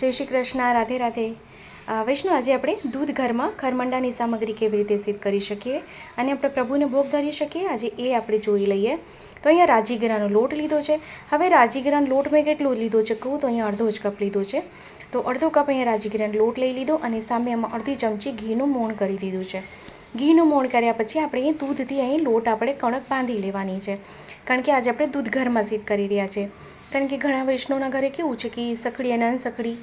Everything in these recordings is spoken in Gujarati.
જય શ્રી કૃષ્ણ, રાધે રાધે. વૈષ્ણવ આજે આપણે દૂધ ઘરમાં ખરમંડાની સામગ્રી કેવી રીતે સિદ્ધ કરી શકીએ અને આપણે પ્રભુને ભોગ ધરી શકીએ? આજે એ આપણે જોઈ લઈએ. તો અહીંયા રાજીગરાનો લોટ લીધો છે. હવે રાજીગરાનો લોટ મેં કેટલો લીધો છે કહું? તો અહીંયા અડધો જ કપ લીધો છે. તો અડધો કપ અહીંયા રાજીગરાનો લોટ લઈ લીધો અને સામે એમાં અડધી ચમચી ઘીનું મોણ કરી દીધું છે. ઘીનું મોણ કર્યા પછી આપણે અહીં દૂધથી અહીં લોટ આપણે કણક બાંધી લેવાની છે. કારણ કે આજે આપણે દૂધ ઘરમાં સિદ્ધ કરી રહ્યા છે. કારણ કે ઘણા વૈષ્ણવના ઘરે કેવું છે કે સખડી અને અનસખડી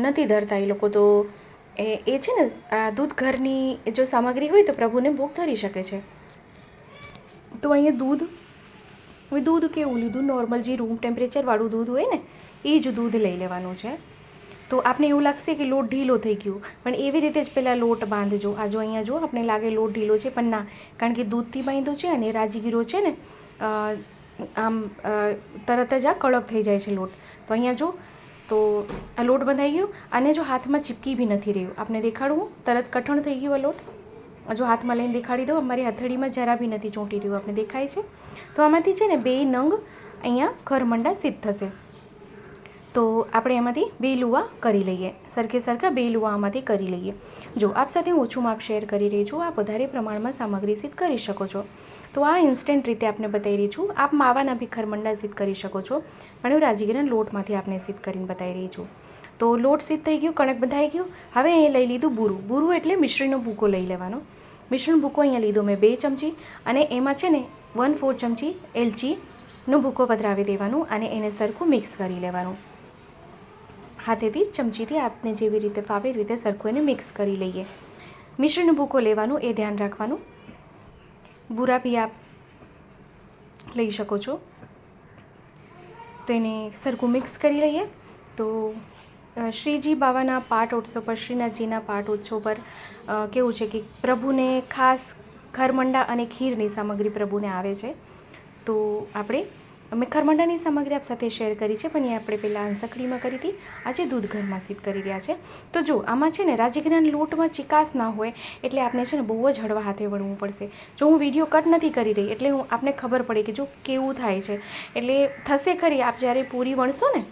નથી ધરતા એ લોકો. તો એ એ છે ને, આ દૂધ ઘરની જો સામગ્રી હોય તો પ્રભુને ભોગ ધરી શકે છે. તો અહીંયા દૂધ, હવે દૂધ કેવું લીધું? નોર્મલ જે રૂમ ટેમ્પરેચરવાળું દૂધ હોય ને, એ જ દૂધ લઈ લેવાનું છે. તો આપને એવું લાગશે કે લોટ ઢીલો થઈ ગયો. પણ એવી રીતે જ પહેલાં લોટ બાંધજો. આ અહીંયા જો આપણે લાગે લોટ ઢીલો છે, પણ ના. કારણ કે દૂધથી બાંધ્યો છે અને રાજીગીરો છે ને આમ તરત જ આ કડક થઈ જાય છે લોટ. તો અહીંયા જો, તો આ લોટ બંધાઈ ગયો. અને જો હાથમાં ચીપકી બી નથી રહ્યું. આપને દેખાડવું તરત કઠણ થઈ ગયું આ લોટ. જો હાથમાં લઈને દેખાડી દો અમારી હથેળીમાં જરા બી નથી ચોંટી રહ્યું આપણે દેખાય છે. તો આમાંથી છે ને બે નંગ અહીંયા ખરમંડા સિદ્ધ થશે. તો આપણે એમાંથી બે લુવા કરી લઈએ. સરખે સરખા બે લુવા આમાંથી કરી લઈએ. જો, આપ સાથે ઓછું માપ શેર કરી રહી છું. આપ વધારે પ્રમાણમાં સામગ્રી સિદ્ધ કરી શકો છો. તો આ ઇન્સ્ટન્ટ રીતે આપને બતાવી રહી છું. આપ માવાના બી ખરમંડા સિદ્ધ કરી શકો છો. પણ હું રાજીગીરા લોટમાંથી આપને સિદ્ધ કરીને બતાવી રહી છું. તો લોટ સિદ્ધ થઈ ગયું, કણક બંધાઈ ગયું. હવે અહીં લઈ લીધું બુરું. બુરું એટલે મિશ્રીનો ભૂકો લઈ લેવાનો. મિશ્રણ ભૂકો અહીંયા લીધો મેં બે ચમચી અને એમાં છે ને વન ફોર ચમચી એલચીનો ભૂકો પધરાવી દેવાનું અને એને સરખું મિક્સ કરી લેવાનું. હાથેથી ચમચીથી આપને જેવી રીતે ફાવે રીતે સરખું એને મિક્સ કરી લઈએ. મિશ્રણનો ભૂકો લેવાનું, એ ધ્યાન રાખવાનું. બુરા બી આપ લઈ શકો છો. તેને સરખું મિક્સ કરી લઈએ. તો શ્રીજી બાવાના પાઠોત્સવ પર, શ્રીનાથજીના પાઠોત્સવ પર કેવું છે કે પ્રભુને ખાસ ખરમંડા અને ખીરની સામગ્રી પ્રભુને આવે છે. તો, આપણે અમે ખરમંડાની સામગ્રી આપ સાથે શેર કરી છે, પણ એ આપણે પહેલાં અંસકડીમાં કરી હતી. આજે દૂધ ઘરમાં સિદ્ધ કરી રહ્યા છે. તો જો, આમાં છે ને રાજગીરાના લોટમાં ચિકાસ ના હોય, એટલે આપણે છે ને બહુ જ હળવા હાથે વળવું પડશે. જો હું વીડિયો કટ નથી કરી રહી, એટલે હું આપને ખબર પડે કે જો કેવું થાય છે. એટલે થશે ખરી, આપ જ્યારે પૂરી વણશો ને,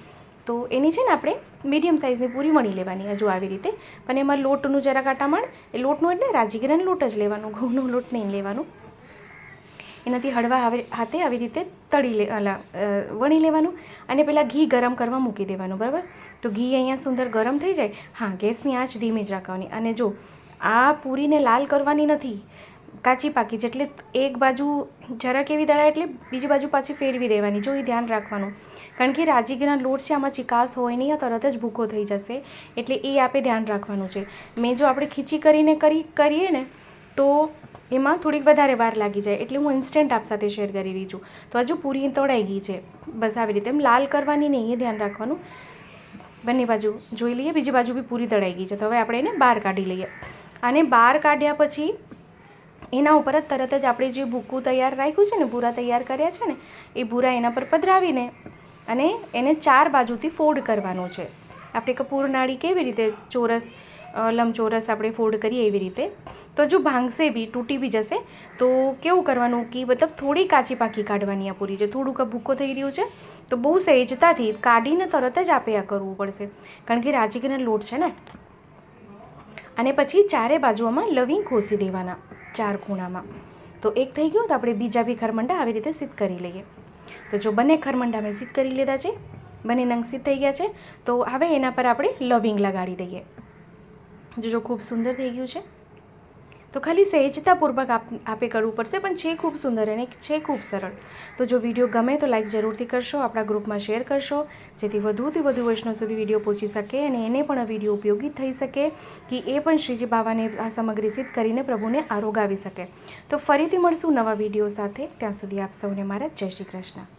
તો એની છે ને આપણે મીડિયમ સાઇઝની પૂરી વણી લેવાની હજુ આવી રીતે. પણ એમાં લોટનું જરા કાટામણ એ લોટનું એટલે રાજીગીરાનો લોટ જ લેવાનું, ઘઉંનો લોટ નહીં લેવાનું. એનાથી હળવા હાથે આવી રીતે તળી લે વણી લેવાનું અને પહેલાં ઘી ગરમ કરવા મૂકી દેવાનું, બરાબર? તો ઘી અહીંયા સુંદર ગરમ થઈ જાય. હા, ગેસની આંચ ધીમી જ રાખવાની. અને જો, આ પૂરીને લાલ કરવાની નથી, કાચી પાકી છે એટલે એક બાજુ જરાક એવી દળાય એટલે બીજી બાજુ પાછી ફેરવી દેવાની. જો એ ધ્યાન રાખવાનું. કારણ કે રાજીગીના લોટ છે, આમાં ચિકાસ હોય નહીં તરત જ ભૂકો થઈ જશે. એટલે એ આપે ધ્યાન રાખવાનું છે. મેં જો આપણે ખીચી કરીને કરી, કરીએ ને તો એમાં થોડીક વધારે વાર લાગી જાય એટલે હું ઇન્સ્ટન્ટ આપ સાથે શેર કરી રહી છું. તો હજુ પૂરી તળાઈ ગઈ છે, બસ આવી રીતે. એમ લાલ કરવાની નહીં એ ધ્યાન રાખવાનું. બંને બાજુ જોઈ લઈએ, બીજી બાજુ બી પૂરી તળાઈ ગઈ છે. તો હવે આપણે એને બહાર કાઢી લઈએ. અને બહાર કાઢ્યા પછી એના ઉપર જ તરત જ આપણે જે ભૂકું તૈયાર રાખ્યું છે ને, ભૂરા તૈયાર કર્યા છે ને, એ ભૂરા એના પર પધરાવીને અને એને ચાર બાજુથી ફોલ્ડ કરવાનું છે. આપણે કપૂર નાળી કેવી રીતે ચોરસ લંબચોરસ આપણે ફોલ્ડ કરીએ એવી રીતે. તો જો ભાંગશે બી, તૂટી બી જશે, તો કેવું કરવાનું કે મતલબ થોડી કાચી પાકી કાઢવાની આ પૂરી. છે થોડુંક ભૂકો થઈ રહ્યું છે, તો બહુ સહેજતાથી કાઢીને તરત જ આપે આ કરવું પડશે. કારણ કે રાજીગીના લોટ છે ને. અને પછી ચારે બાજુઓમાં લવિંગ ખોસી દેવાના, ચાર ખૂણામાં. તો એક થઈ ગયું, તો આપણે બીજા બી ખરમંડા આવી રીતે સિદ્ધ કરી લઈએ. તો જો બંને ખરમંડા મેં સિદ્ધ કરી લીધા છે, બંને નંગ સિદ્ધ થઈ ગયા છે, તો હવે એના પર આપણે લવિંગ લગાડી દઈએ. જો ખૂબ સુંદર થઈ ગયું છે. તો ખાલી સહેજતાપૂર્વક આપ, આપે કરવું પડશે, પણ છે ખૂબ સુંદર અને છે ખૂબ સરળ. તો જો વીડિયો ગમે તો લાઈક જરૂરથી કરશો, આપણા ગ્રુપમાં શેર કરશો, જેથી વધુથી વધુ વૈષ્ણવ સુધી વીડિયો પહોંચી શકે અને એને પણ આ વીડિયો ઉપયોગી થઈ શકે, કે એ પણ શ્રીજી બાવાને આ સામગ્રી સિદ્ધ કરીને પ્રભુને આરોગાવી શકે. તો ફરીથી મળશું નવા વીડિયો સાથે. ત્યાં સુધી આપ સૌને મારા જય શ્રી કૃષ્ણ.